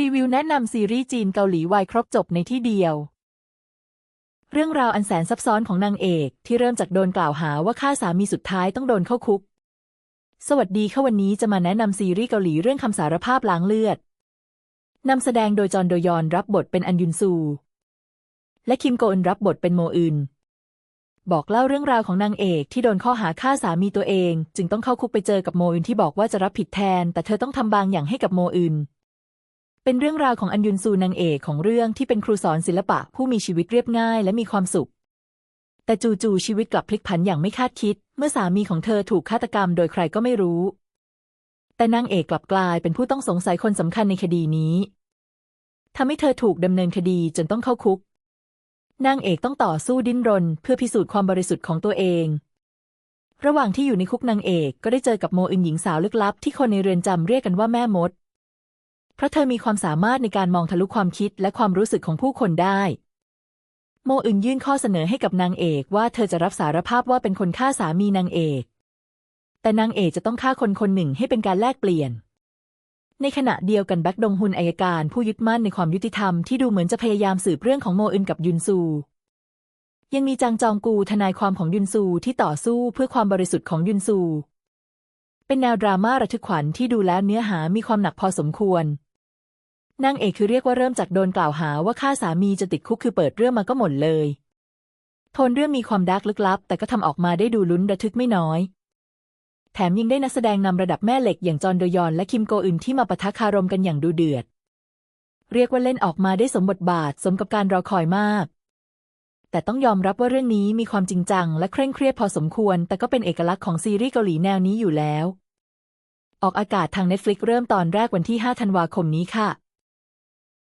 รีวิวแนะนำซีรีส์จีนเกาหลีวายครบจบในที่เดียว เรื่องราวอันแสนซับซ้อนของนางเอกที่เริ่มจากโดนกล่าวหาว่าฆ่าสามีสุดท้ายต้องโดนเข้าคุก สวัสดีค่ะวันนี้จะมาแนะนำซีรีส์เกาหลีเรื่องคำสารภาพล้างเลือดนำแสดงโดยจอนโดยอนรับบทเป็นอันยุนซู และคิมโกอึนรับบทเป็นโมอึนบอกเล่าเรื่องราวของนางเอกที่โดนข้อหาฆ่าสามีตัวเอง จึงต้องเข้าคุกไปเจอกับโมอึนที่บอกว่าจะรับผิดแทน แต่เธอต้องทำบางอย่างให้กับโมอึน เป็นเรื่องราวของอันยุนซูนางเอกของเรื่องที่เป็นครูสอนศิลปะผู้มีชีวิตเรียบง่ายและมีความสุข แต่จู่ๆชีวิตกลับพลิกผันอย่างไม่คาดคิด เมื่อสามีของเธอถูกฆาตกรรมโดยใครก็ไม่รู้ แต่นางเอกกลับกลายเป็นผู้ต้องสงสัยคนสำคัญในคดีนี้ทำให้เธอถูกดำเนินคดีจนต้องเข้าคุก นางเอกต้องต่อสู้ดิ้นรน เพื่อพิสูจน์ความบริสุทธิ์ของตัวเอง ระหว่างที่อยู่ในคุกนางเอกก็ได้เจอกับโมอึนหญิงสาวลึกลับที่คนในเรือนจำเรียกกันว่าแม่มด เพราะเธอมีความสามารถในการมองทะลุความคิดและความรู้สึกของผู้คนได้ โมอึนยื่นข้อเสนอให้กับนางเอกว่าเธอจะรับสารภาพว่าเป็นคนฆ่าสามีนางเอก แต่นางเอกจะต้องฆ่าคนคนหนึ่งให้เป็นการแลกเปลี่ยน ในขณะเดียวกันแบ็กดงฮุนอายการผู้ยึดมั่นในความยุติธรรมที่ดูเหมือนจะพยายามสืบเรื่องของโมอึนกับยุนซู ยังมีจางจองกูทนายความของยุนซูที่ต่อสู้เพื่อความบริสุทธิ์ของยุนซู เป็นแนวดราม่าระทึกขวัญที่ดูแล้วเนื้อหามีความหนักพอสมควร นางเอกคือเรียกว่าเริ่มจากโดนกล่าวหาว่าฆ่าสามีจะติดคุกคือเปิดเรื่องมาก็หมดเลย โทนเรื่องมีความดักลึกลับ แต่ก็ทำออกมาได้ดูลุ้นระทึกไม่น้อย แถมยังได้นักแสดงนำระดับแม่เหล็กอย่างจอห์นโดยอนและคิมโกอึนที่มาปะทะคารมกันอย่างดูเดือด เรียกว่าเล่นออกมาได้สมบทบาทสมกับการรอคอยมาก แต่ต้องยอมรับว่าเรื่องนี้มีความจริงจัง และเคร่งเครียดพอสมควร แต่ก็เป็นเอกลักษณ์ของซีรีส์เกาหลีแนวนี้อยู่แล้ว ออกอากาศทาง Netflix เริ่มตอนแรกวันที่ 5 ธันวาคมนี้ค่ะ